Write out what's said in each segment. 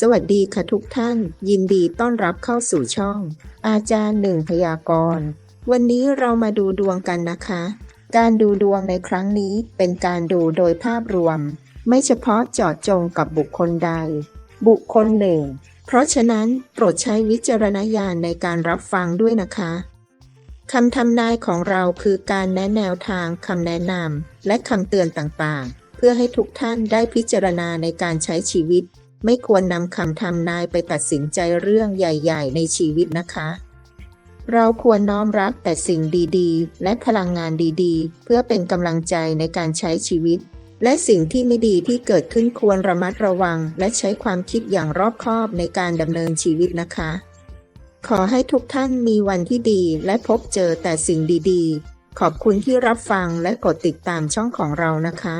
สวัสดีค่ะทุกท่าน ยินดีต้อนรับเข้าสู่ช่อง อาจารย์หนึ่งพยากรณ์วันนี้เรามาดูดวงกันนะคะ การดูดวงในครั้งนี้เป็นการดูโดยภาพรวม ไม่เฉพาะเจาะจงกับบุคคลใด บุคคลหนึ่ง เพราะฉะนั้นโปรดใช้วิจารณญาณในการรับฟังด้วยนะคะคำทำนายของเราคือการแนะแนวทางคำแนะนำและคำเตือนต่างๆ เพื่อให้ทุกท่านได้พิจารณาในการใช้ชีวิต ไม่ควรนำคำทำนายไปตัดสินใจเรื่องใหญ่ ๆ ในชีวิตนะคะ เราควรน้อมรับแต่สิ่งดีๆ และพลังงานดีๆ เพื่อเป็นกำลังใจในการใช้ชีวิต และสิ่งที่ไม่ดีที่เกิดขึ้นควรระมัดระวัง และใช้ความคิดอย่างรอบคอบในการดำเนินชีวิตนะคะ ขอให้ทุกท่านมีวันที่ดีและพบเจอแต่สิ่งดีๆ ขอบคุณที่รับฟังและกดติดตามช่องของเรานะคะ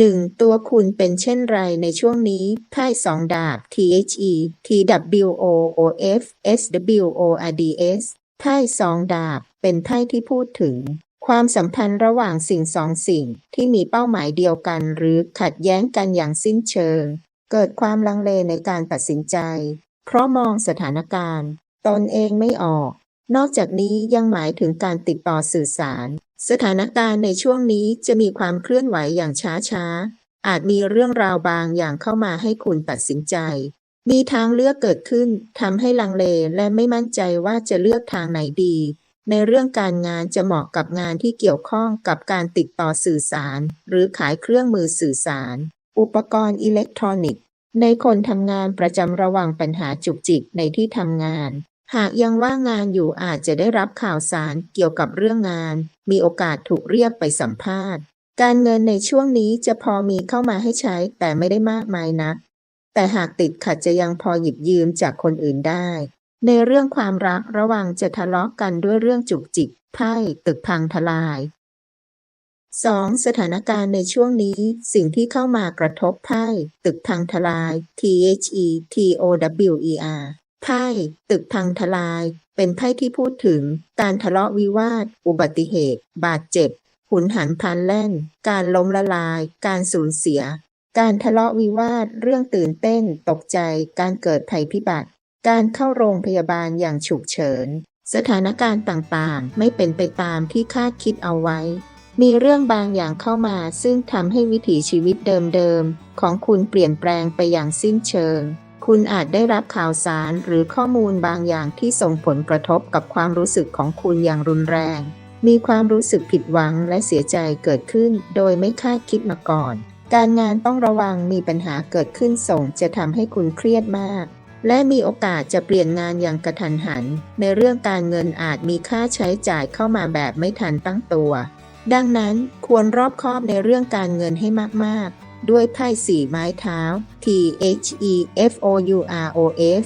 1. ตัวคุณเป็นเช่นไรในช่วงนี้ ไพ่สองดาบ THE TWOOF SWORDS ไพ่สองดาบ เป็นไพ่ที่พูดถึง ความสัมพันธ์ระหว่างสิ่งสองสิ่งที่มีเป้าหมายเดียวกัน หรือขัดแย้งกันอย่างสิ้นเชิง เกิดความลังเลในการตัดสินใจ เพราะมองสถานการณ์ ตนเองไม่ออก นอกจากนี้ยังหมายถึงการติดต่อสื่อสาร สถานการณ์ในช่วงนี้จะมีความเคลื่อนไหวอย่างช้าๆอาจมีเรื่องราวบางอย่างเข้ามาให้คุณตัดสินใจ มีทางเลือกเกิดขึ้นทำให้ลังเลและไม่มั่นใจว่าจะเลือกทางไหนดี ในเรื่องการงานจะเหมาะกับงานที่เกี่ยวข้องกับการติดต่อสื่อสาร หรือขายเครื่องมือสื่อสาร อุปกรณ์อิเล็กทรอนิกส์ ในคนทำงานประจำระวังปัญหาจุกจิกในที่ทำงาน หากยังว่างงานอยู่อาจจะได้รับข่าวสารเกี่ยวกับเรื่องงาน มีโอกาสถูกเรียกไปสัมภาษณ์ การเงินในช่วงนี้จะพอมีเข้ามาให้ใช้แต่ไม่ได้มากมายนัก แต่หากติดขัดจะยังพอหยิบยืมจากคนอื่นได้ ในเรื่องความรักระวังจะทะเลาะกันด้วยเรื่องจุกจิกไพ่ตึกพังทลาย 2. สถานการณ์ในช่วงนี้สิ่งที่เข้ามากระทบไพ่ตึกพังทลาย T H E T O W E R ไพ่ตึกพังทลาย เป็นไพ่ที่พูดถึง การทะเลาะวิวาท อุบัติเหตุ บาดเจ็บหุนหันพลันแล่น การล้มละลาย การสูญเสีย การทะเลาะวิวาท เรื่องตื่นเต้น ตกใจ การเกิดภัยพิบัติ การเข้าโรงพยาบาลอย่างฉุกเฉิน สถานการณ์ต่างๆ ไม่เป็นไปตามที่คาดคิดเอาไว้ มีเรื่องบางอย่างเข้ามาซึ่งทำให้วิถีชีวิตเดิมๆ ของคุณเปลี่ยนแปลงไปอย่างสิ้นเชิง คุณอาจได้รับข่าวสารหรือข้อมูลบางอย่างที่ส่งผลกระทบกับความรู้สึกของคุณอย่างรุนแรง มีความรู้สึกผิดหวังและเสียใจเกิดขึ้นโดยไม่คาดคิดมาก่อน การงานต้องระวังมีปัญหาเกิดขึ้นส่งจะทำให้คุณเครียดมาก และมีโอกาสจะเปลี่ยนงานอย่างกระทันหัน ในเรื่องการเงินอาจมีค่าใช้จ่ายเข้ามาแบบไม่ทันตั้งตัว ดังนั้นควรรอบคอบในเรื่องการเงินให้มากๆ ด้วยไพ่สีไม้เท้า T H E F O U R O F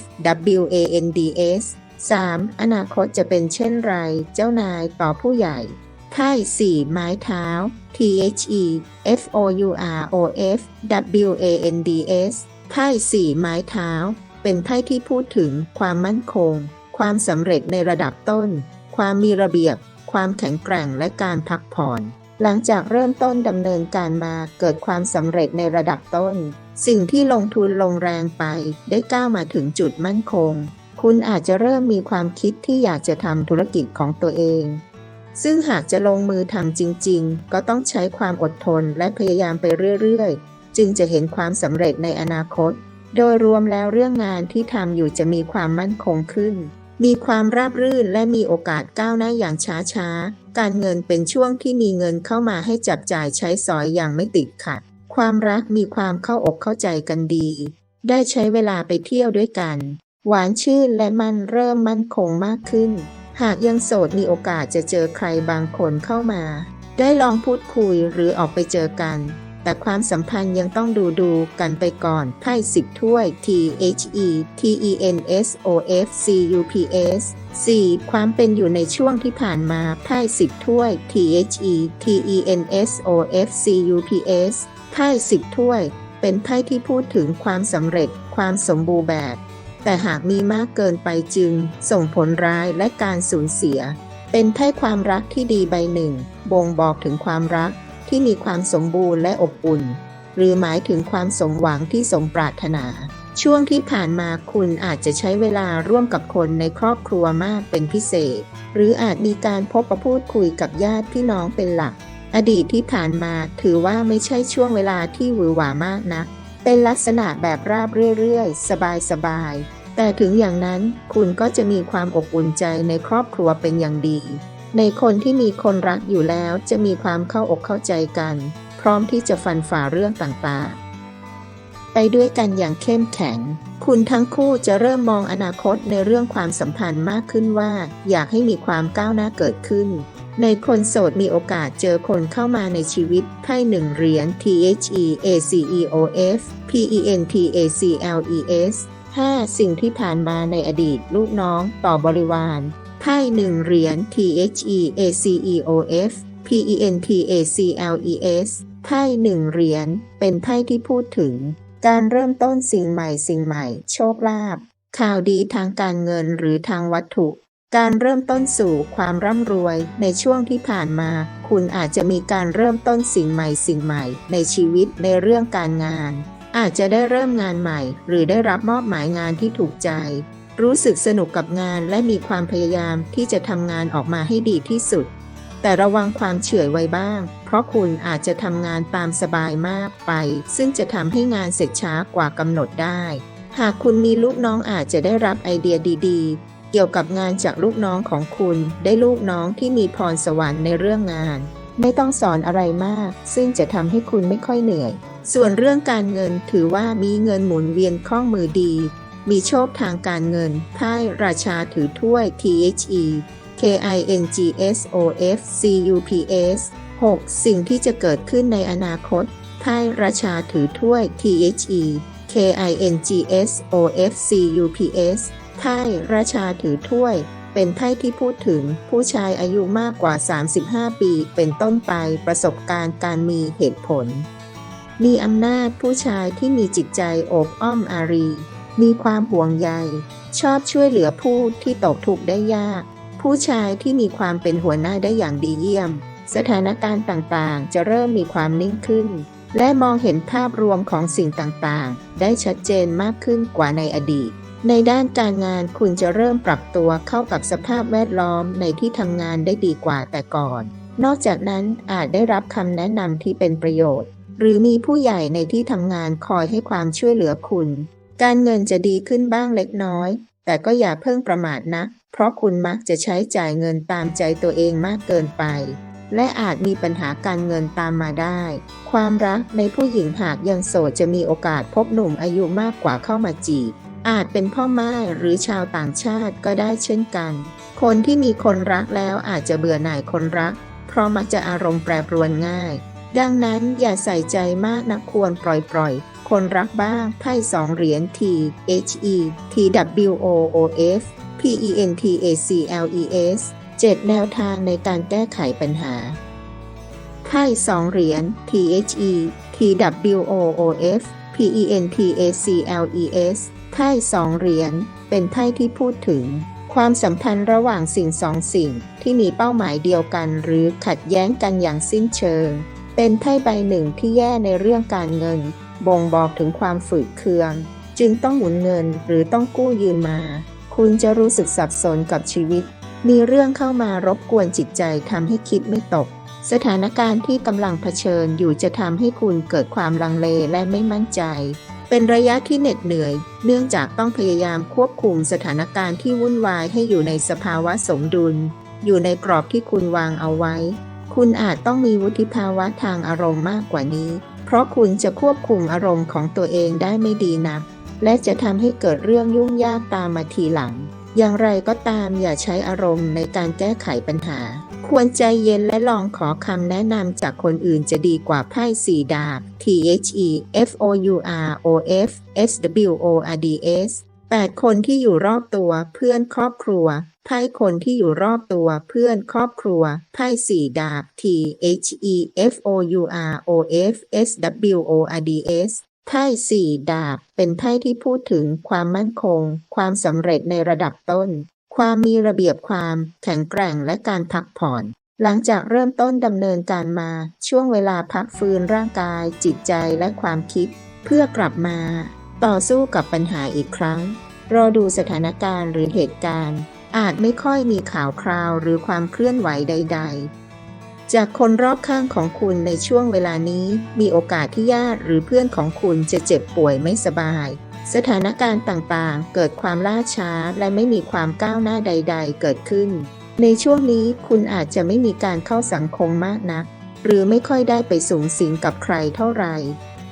W A N D S 3. อนาคตจะเป็นเช่นไร เจ้านายต่อผู้ใหญ่ไพ่สี่ไม้เท้า T H E F O U R O F W A N D S ไพ่สี่ไม้เท้า เป็นไพ่ที่พูดถึงความมั่นคง ความสำเร็จในระดับต้น ความมีระเบียบ ความแข็งแกร่งและการพักผ่อน หลังจากเริ่มต้นดำเนินการมาเกิดความสำเร็จในระดับต้น สิ่งที่ลงทุนลงแรงไปได้ก้าวมาถึงจุดมั่นคง คุณอาจจะเริ่มมีความคิดที่อยากจะทำธุรกิจของตัวเอง ซึ่งหากจะลงมือทำจริง ๆ ก็ต้องใช้ความอดทนและพยายามไปเรื่อยๆ จึงจะเห็นความสำเร็จในอนาคต โดยรวมแล้วเรื่องงานที่ทำอยู่จะมีความมั่นคงขึ้น มีความราบรื่นและมีโอกาสก้าวหน้าอย่างช้าๆ การเงินเป็นช่วงที่มีเงินเข้ามาให้จับจ่ายใช้สอยอย่างไม่ติดขัด ความรักมีความเข้าอกเข้าใจกันดี ได้ใช้เวลาไปเที่ยวด้วยกัน หวานชื่นและมันเริ่มมั่นคงมากขึ้น หากยังโสดมีโอกาสจะเจอใครบางคนเข้ามา ได้ลองพูดคุยหรือออกไปเจอกัน แต่ความสัมพันธ์ยังต้องดูดูกันไปก่อนไพ่สิบถ้วย T H E T E N S O F C U P S 4. ความเป็นอยู่ในช่วงที่ผ่านมาไพ่สิบถ้วย T H E T E N S O F C U P S ไพ่สิบถ้วย เป็นไพ่ที่พูดถึงความสำเร็จ ความสมบูรณ์แบบ แต่หากมีมากเกินไปจึง ส่งผลร้ายและการสูญเสีย เป็นไพ่ความรักที่ดีใบหนึ่ง บ่งบอกถึงความรัก ที่มีความสมบูรณ์และอบอุ่น หรือหมายถึงความสมหวังที่สมปรารถนา ช่วงที่ผ่านมาคุณอาจจะใช้เวลาร่วมกับคนในครอบครัวมากเป็นพิเศษ หรืออาจมีการพบประพูดคุยกับญาติพี่น้องเป็นหลัก อดีตที่ผ่านมาถือว่าไม่ใช่ช่วงเวลาที่หวือหวามากนักเป็นลักษณะแบบราบเรื่อยๆ สบายๆ แต่ถึงอย่างนั้นคุณก็จะมีความอบอุ่นใจในครอบครัวเป็นอย่างดี ในคนที่มีคนรักอยู่แล้วจะมีความเข้าอกเข้าใจกัน พร้อมที่จะฟันฝ่าเรื่องต่างๆ ไปด้วยกันอย่างเข้มแข็ง คุณทั้งคู่จะเริ่มมองอนาคตในเรื่องความสัมพันธ์มากขึ้นว่า อยากให้มีความก้าวหน้าเกิดขึ้น ในคนโสดมีโอกาสเจอคนเข้ามาในชีวิตไพ่หนึ่งเหรียญ T H E A C E O F P E N T A C L E S 5. สิ่งที่ผ่านมาในอดีต ลูกน้อง ต่อบริวาร ไพ่หนึ่งเหรียญ T H E A C E O F P E N T A C L E S ไพ่หนึ่งเหรียญ เป็นไพ่ที่พูดถึง การเริ่มต้นสิ่งใหม่สิ่งใหม่ โชคลาภข่าวดีทางการเงินหรือทางวัตถุ การเริ่มต้นสู่ความร่ำรวย ในช่วงที่ผ่านมา คุณอาจจะมีการเริ่มต้นสิ่งใหม่สิ่งใหม่ ในชีวิตในเรื่องการงาน อาจจะได้เริ่มงานใหม่ หรือได้รับมอบหมายงานที่ถูกใจ รู้สึกสนุกกับงานและมีความพยายามที่จะทำงานออกมาให้ดีที่สุด แต่ระวังความเฉื่อยไว้บ้าง เพราะคุณอาจจะทำงานตามสบายมากไป ซึ่งจะทำให้งานเสร็จช้ากว่ากำหนดได้ หากคุณมีลูกน้องอาจจะได้รับไอเดียดีๆ เกี่ยวกับงานจากลูกน้องของคุณ ได้ลูกน้องที่มีพรสวรรค์ในเรื่องงาน ไม่ต้องสอนอะไรมาก ซึ่งจะทำให้คุณไม่ค่อยเหนื่อย ส่วนเรื่องการเงินถือว่ามีเงินหมุนเวียนคล่องมือดี มีโชคทางการเงินไพ่ราชาถือถ้วย THE K I N G S O F C U P S 6. สิ่งที่จะเกิดขึ้นในอนาคตไพ่ราชาถือถ้วย THE K I N G S O F C U P S ไพ่ราชาถือถ้วย เป็นไพ่ที่พูดถึงผู้ชายอายุมากกว่า 35 ปี เป็นต้นไปประสบการณ์การมีเหตุผล มีอำนาจผู้ชายที่มีจิตใจโอบอ้อมอารี มีความห่วงใย ชอบช่วยเหลือผู้ที่ตกทุกข์ได้ยาก ผู้ชายที่มีความเป็นหัวหน้าได้อย่างดีเยี่ยม สถานการณ์ต่างๆ จะเริ่มมีความนิ่งขึ้น และมองเห็นภาพรวมของสิ่งต่างๆ ได้ชัดเจนมากขึ้นกว่าในอดีต ในด้านการงานคุณจะเริ่มปรับตัวเข้ากับสภาพแวดล้อมในที่ทำงานได้ดีกว่าแต่ก่อน นอกจากนั้นอาจได้รับคำแนะนำที่เป็นประโยชน์ หรือมีผู้ใหญ่ในที่ทำงานคอยให้ความช่วยเหลือคุณ การเงินจะดีขึ้นบ้างเล็กน้อย แต่ก็อย่าเพิ่งประมาทนะ เพราะคุณมักจะใช้จ่ายเงินตามใจตัวเองมากเกินไป และอาจมีปัญหาการเงินตามมาได้ ความรักในผู้หญิงหากยังโสดจะมีโอกาสพบหนุ่มอายุมากกว่าเข้ามาจีบ อาจเป็นพ่อไม้หรือชาวต่างชาติก็ได้เช่นกัน คนที่มีคนรักแล้วอาจจะเบื่อหน่ายคนรัก เพราะมักจะอารมณ์แปรปรวนง่าย ดังนั้นอย่าใส่ใจมากนักควรปล่อยปล่อยๆ คนรักบ้าง ไพ่สองเหรียญ T H E T W O O F P E N T A C L E S 7 แนวทางในการแก้ไขปัญหา ไพ่สองเหรียญ T H E T W O O F P E N T A C L E S ไพ่สองเหรียญ เป็นไพ่ที่พูดถึง ความสัมพันธ์ระหว่างสิ่งสองสิ่งที่มีเป้าหมายเดียวกัน หรือขัดแย้งกันอย่างสิ้นเชิง เป็นไพ่ใบหนึ่งที่แย่ในเรื่องการเงิน บ่งบอกถึงความฝืดเคือง จึงต้องหมุนเงินหรือต้องกู้ยืมมา คุณจะรู้สึกสับสนกับชีวิต มีเรื่องเข้ามารบกวนจิตใจทำให้คิดไม่ตก สถานการณ์ที่กำลังเผชิญอยู่จะทำให้คุณเกิดความลังเลและไม่มั่นใจ เป็นระยะที่เหน็ดเหนื่อย เนื่องจากต้องพยายามควบคุมสถานการณ์ที่วุ่นวายให้อยู่ในสภาวะสมดุล อยู่ในกรอบที่คุณวางเอาไว้ คุณอาจต้องมีวุฒิภาวะทางอารมณ์มากกว่านี้ เพราะคุณจะควบคุมอารมณ์ของตัวเองได้ไม่ดีนัก และจะทำให้เกิดเรื่องยุ่งยากตามมาทีหลัง อย่างไรก็ตามอย่าใช้อารมณ์ในการแก้ไขปัญหา ควรใจเย็นและลองขอคำแนะนำจากคนอื่นจะดีกว่าไพ่สีดาบ T H E F O U R O F S W O R D S 8 คนที่อยู่รอบตัวเพื่อนครอบครัว ไพ่คนที่อยู่รอบตัวเพื่อนครอบครัว ไพ่สี่ดาบ T H E F O U R O F S W O R D S ไพ่สี่ดาบ เป็นไพ่ที่พูดถึงความมั่นคง ความสำเร็จในระดับต้น ความมีระเบียบความแข็งแกร่งและการพักผ่อน หลังจากเริ่มต้นดำเนินการมา ช่วงเวลาพักฟื้นร่างกาย จิตใจและความคิด เพื่อกลับมา ต่อสู้กับปัญหาอีกครั้ง รอดูสถานการณ์หรือเหตุการณ์ อาจไม่ค่อยมีข่าวคราวหรือความเคลื่อนไหวใด ๆ จากคนรอบข้างของคุณในช่วงเวลานี้ มีโอกาสที่ญาติหรือเพื่อนของคุณจะเจ็บป่วยไม่สบาย สถานการณ์ต่างๆ เกิดความล่าช้าและไม่มีความก้าวหน้าใด ๆ เกิดขึ้น ในช่วงนี้คุณอาจจะไม่มีการเข้าสังคมมากนัก หรือไม่ค่อยได้ไปสูงสิงกับใครเท่าไหร่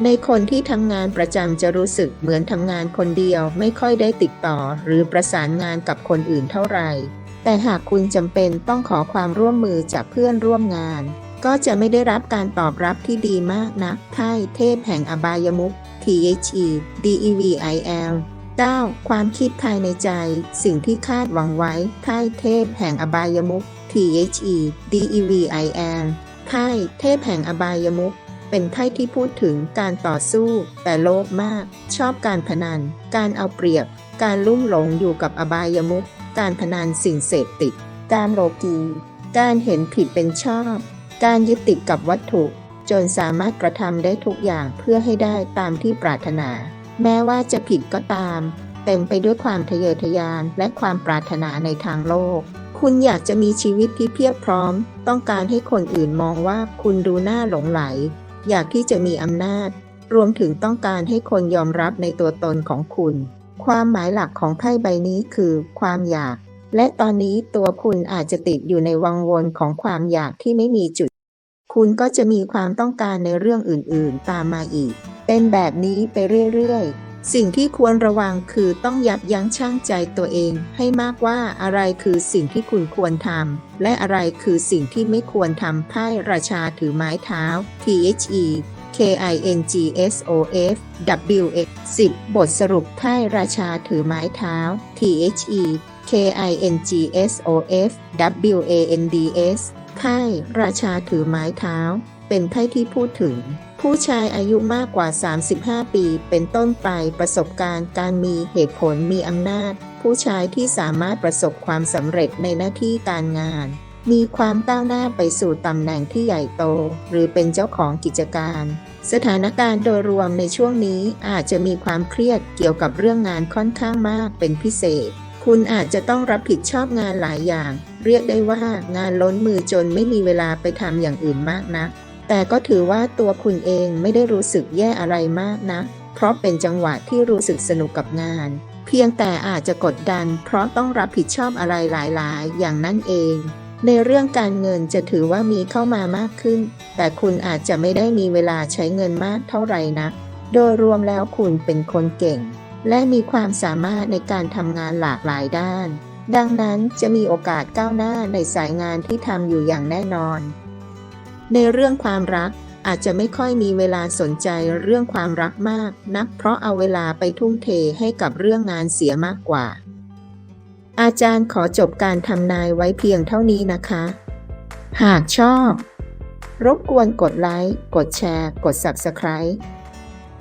ในคนที่ทำงานประจำจะรู้สึกเหมือนทำงานคนเดียวไม่ค่อยได้ติดต่อ หรือประสานงานกับคนอื่นเท่าไหร่ แต่หากคุณจำเป็นต้องขอความร่วมมือจากเพื่อนร่วมงาน ก็จะไม่ได้รับการตอบรับที่ดีมากนักไพ่เทพแห่งอบายมุข THE DEVIL 9. ความคิดภายในใจ สิ่งที่คาดหวังไว้ไพ่เทพแห่งอบายมุข THE DEVIL ไพ่เทพแห่งอบายมุข เป็นไพ่ที่พูดถึงการต่อสู้ แต่โลภมาก ชอบการพนัน การเอาเปรียบ การลุ่มหลงอยู่กับอบายมุขการพนันสิ่งเสพติดการโลกี การเห็นผิดเป็นชอบ การยึดติดกับวัตถุ จนสามารถกระทำได้ทุกอย่างเพื่อให้ได้ตามที่ปรารถนา แม้ว่าจะผิดก็ตาม เต็มไปด้วยความทะเยอทะยานและความปรารถนาในทางโลก คุณอยากจะมีชีวิตที่เพียบพร้อม ต้องการให้คนอื่นมองว่าคุณดูน่าหลงไหล อยากที่จะมีอำนาจ รวมถึงต้องการให้คนยอมรับในตัวตนของคุณ ความหมายหลักของไพ่ใบนี้คือ ความอยาก และตอนนี้ตัวคุณอาจจะติดอยู่ในวังวนของความอยากที่ไม่มีจุด คุณก็จะมีความต้องการในเรื่องอื่นๆ ตามมาอีก เป็นแบบนี้ไปเรื่อยๆ สิ่งที่ควรระวังคือต้องยับยั้งชั่งใจตัวเอง ให้มากว่าอะไรคือสิ่งที่คุณควรทำและอะไรคือสิ่งที่ไม่ควรทำไพ่ราชาถือไม้เท้า THE K I N G S O F W X 10 บทสรุปไพ่ราชาถือไม้เท้า THE K I N G S O F W A N D S ไพ่ราชาถือไม้เท้า เป็นไพ่ที่พูดถึง ผู้ชายอายุมากกว่า 35 ปี เป็นต้นไปประสบการณ์การมีเหตุผลมีอำนาจ ผู้ชายที่สามารถประสบความสำเร็จในหน้าที่การงาน มีความก้าวหน้าไปสู่ตำแหน่งที่ใหญ่โต หรือเป็นเจ้าของกิจการ สถานการณ์โดยรวมในช่วงนี้อาจจะมีความเครียดเกี่ยวกับเรื่องงานค่อนข้างมากเป็นพิเศษ คุณอาจจะต้องรับผิดชอบงานหลายอย่าง เรียกได้ว่างานล้นมือจนไม่มีเวลาไปทำอย่างอื่นมากนัก แต่ก็ถือว่าตัวคุณเองไม่ได้รู้สึกแย่อะไรมากนะ เพราะเป็นจังหวะที่รู้สึกสนุกกับงาน เพียงแต่อาจจะกดดัน เพราะต้องรับผิดชอบอะไรหลายๆ อย่างนั่นเอง ในเรื่องการเงินจะถือว่ามีเข้ามามากขึ้น แต่คุณอาจจะไม่ได้มีเวลาใช้เงินมากเท่าไหร่นะโดยรวมแล้วคุณเป็นคนเก่ง และมีความสามารถในการทำงานหลากหลายด้าน ดังนั้นจะมีโอกาสก้าวหน้าในสายงานที่ทำอยู่อย่างแน่นอน ในเรื่องความรักอาจจะไม่ค่อยมีเวลาสนใจเรื่องความรักมากนัก เพราะเอาเวลาไปทุ่มเทให้กับเรื่องงานเสียมากกว่า อาจารย์ขอจบการทำนายไว้เพียงเท่านี้นะคะ หากชอบ รบกวนกดไลค์ กดแชร์ กด Subscribe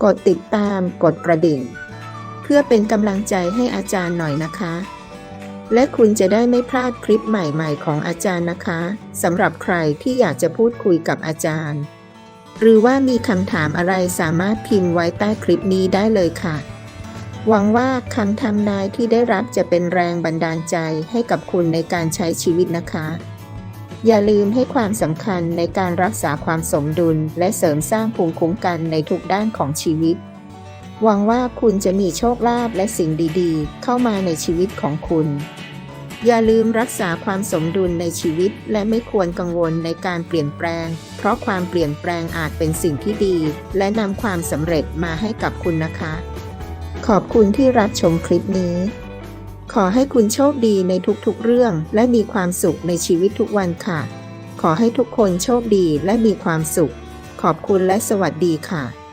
กดติดตาม กดกระดิ่ง เพื่อเป็นกำลังใจให้อาจารย์หน่อยนะคะ และคุณจะได้ไม่พลาดคลิปใหม่ๆ ของอาจารย์นะคะสำหรับใครที่อยากจะพูดคุยกับอาจารย์ หรือว่ามีคำถามอะไรสามารถพิมพ์ไว้ใต้คลิปนี้ได้เลยค่ะ หวังว่าคำทำนายที่ได้รับจะเป็นแรงบันดาลใจให้กับคุณในการใช้ชีวิตนะคะ อย่าลืมให้ความสำคัญในการรักษาความสมดุล และเสริมสร้างภูมิคุ้มกันในทุกด้านของชีวิต หวังว่าคุณจะมีโชคลาภและสิ่งดีๆ เข้ามาในชีวิตของคุณ อย่าลืมรักษาความสมดุลในชีวิต และไม่ควรกังวลในการเปลี่ยนแปลง เพราะความเปลี่ยนแปลงอาจเป็นสิ่งที่ดี และนำความสำเร็จมาให้กับคุณนะคะ ขอบคุณที่รับชมคลิปนี้ ขอให้คุณโชคดีในทุกๆเรื่อง และมีความสุขในชีวิตทุกวันค่ะ ขอให้ทุกคนโชคดีและมีความสุข ขอบคุณและสวัสดีค่ะ